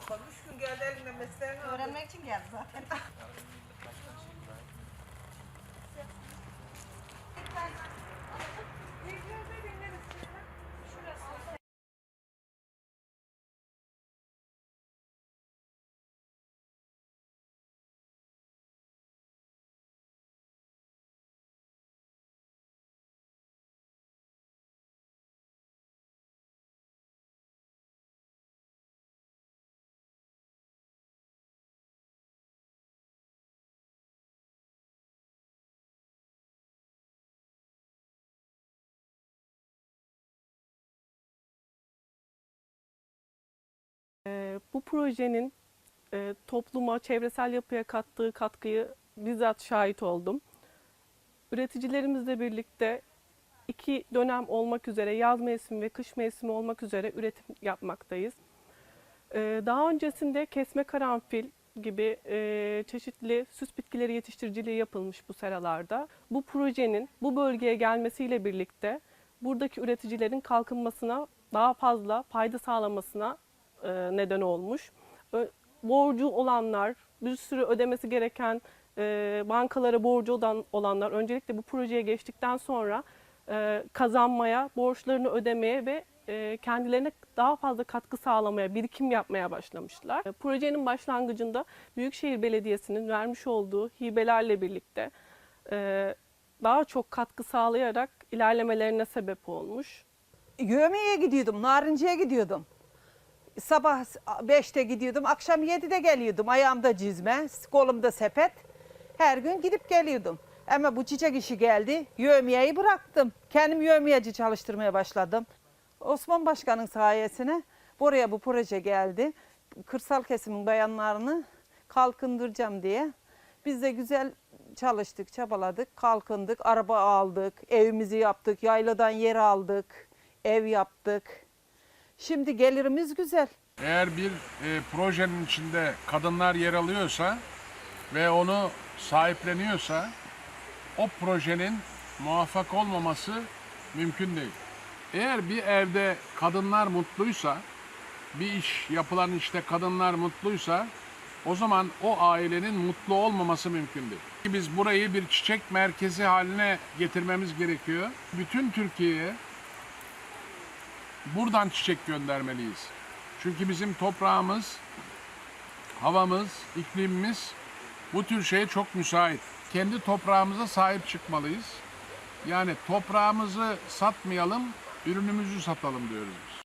toplam. Üç gün geldi elimden mesleğini aldı. Öğrenmek için geldi zaten. Bu projenin e, topluma, çevresel yapıya kattığı katkıyı bizzat şahit oldum. Üreticilerimizle birlikte iki dönem olmak üzere yaz mevsimi ve kış mevsimi olmak üzere üretim yapmaktayız. Ee, Daha öncesinde kesme karanfil gibi e, çeşitli süs bitkileri yetiştiriciliği yapılmış bu seralarda. Bu projenin bu bölgeye gelmesiyle birlikte buradaki üreticilerin kalkınmasına daha fazla fayda sağlamasına e, neden olmuş. Borcu olanlar, bir sürü ödemesi gereken e, bankalara borcu olan olanlar öncelikle bu projeye geçtikten sonra e, kazanmaya, borçlarını ödemeye ve e, kendilerine daha fazla katkı sağlamaya, birikim yapmaya başlamışlar. E, Projenin başlangıcında Büyükşehir Belediyesi'nin vermiş olduğu hibelerle birlikte e, daha çok katkı sağlayarak ilerlemelerine sebep olmuş. Yövmeye gidiyordum, Narinci'ye gidiyordum. Sabah 5'te gidiyordum, akşam 7'de geliyordum. Ayağımda cizme, kolumda sepet. Her gün gidip geliyordum. Ama bu çiçek işi geldi, yövmiyeyi bıraktım. Kendim yövmiyeci çalıştırmaya başladım. Osman Başkan'ın sayesinde buraya bu proje geldi. Kırsal kesimin bayanlarını kalkındıracağım diye. Biz de güzel çalıştık, çabaladık, kalkındık, araba aldık, evimizi yaptık, yayladan yer aldık, ev yaptık. Şimdi gelirimiz güzel. Eğer bir e, projenin içinde kadınlar yer alıyorsa ve onu sahipleniyorsa o projenin muvaffak olmaması mümkün değil. Eğer bir evde kadınlar mutluysa, bir iş yapılan işte kadınlar mutluysa o zaman o ailenin mutlu olmaması mümkün değil. Biz burayı bir çiçek merkezi haline getirmemiz gerekiyor. Bütün Türkiye'ye buradan çiçek göndermeliyiz. Çünkü bizim toprağımız, havamız, iklimimiz bu tür şeye çok müsait. Kendi toprağımıza sahip çıkmalıyız. Yani toprağımızı satmayalım, ürünümüzü satalım diyoruz.